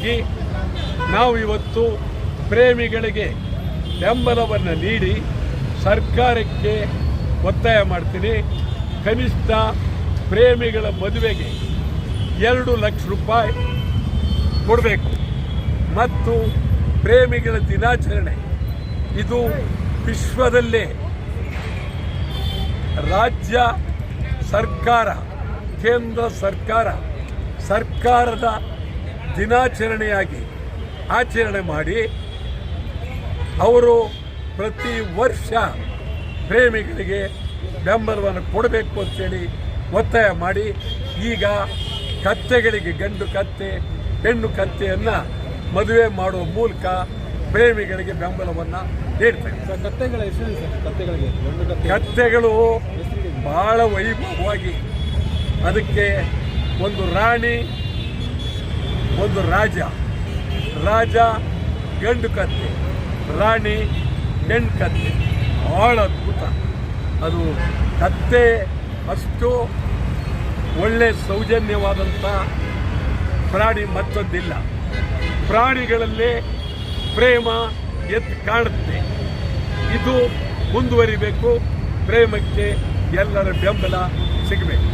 ಹಾಗಾಗಿ ನಾವು ಇವತ್ತು ಪ್ರೇಮಿಗಳಿಗೆ ಬೆಂಬಲವನ್ನು ನೀಡಿ ಸರ್ಕಾರಕ್ಕೆ ಒತ್ತಾಯ ಮಾಡ್ತೀನಿ. ಕನಿಷ್ಠ ಪ್ರೇಮಿಗಳ ಮದುವೆಗೆ ಎರಡು ಲಕ್ಷ ರೂಪಾಯಿ ಕೊಡಬೇಕು. ಮತ್ತು ಪ್ರೇಮಿಗಳ ದಿನಾಚರಣೆ ಇದು ವಿಶ್ವದಲ್ಲೇ ರಾಜ್ಯ ಸರ್ಕಾರ, ಕೇಂದ್ರ ಸರ್ಕಾರ, ಸರ್ಕಾರದ ದಿನಾಚರಣೆಯಾಗಿ ಆಚರಣೆ ಮಾಡಿ ಅವರು ಪ್ರತಿ ವರ್ಷ ಪ್ರೇಮಿಗಳಿಗೆ ಬೆಂಬಲವನ್ನು ಕೊಡಬೇಕು ಅಂತೇಳಿ ಒತ್ತಾಯ ಮಾಡಿ ಈಗ ಕತ್ತೆಗಳಿಗೆ ಗಂಡು ಕತ್ತೆ ಹೆಣ್ಣು ಕತ್ತೆಯನ್ನು ಮದುವೆ ಮಾಡುವ ಮೂಲಕ ಪ್ರೇಮಿಗಳಿಗೆ ಬೆಂಬಲವನ್ನು ನೀಡ್ತೇವೆ. ಕತ್ತೆಗಳ ಕತ್ತೆಗಳಿಗೆ ಕತ್ತೆಗಳು ಭಾಳ ವೈಭವವಾಗಿ ಅದಕ್ಕೆ ಒಂದು ರಾಣಿ ಒಂದು ರಾಜ. ರಾಜ ಗಂಡು ಕತ್ತೆ, ರಾಣಿ ಹೆಣ್ಣು ಕತ್ತೆ. ಭಾಳ ಅದ್ಭುತ. ಅದು ಕತ್ತೆ ಅಷ್ಟು ಒಳ್ಳೆ ಸೌಜನ್ಯವಾದಂಥ ಪ್ರಾಣಿ ಮತ್ತೊಂದಿಲ್ಲ. ಪ್ರಾಣಿಗಳಲ್ಲೇ ಪ್ರೇಮ ಎದ್ದು ಕಾಣುತ್ತೆ. ಇದು ಮುಂದುವರಿಬೇಕು. ಪ್ರೇಮಕ್ಕೆ ಎಲ್ಲರ ಬೆಂಬಲ ಸಿಗಬೇಕು.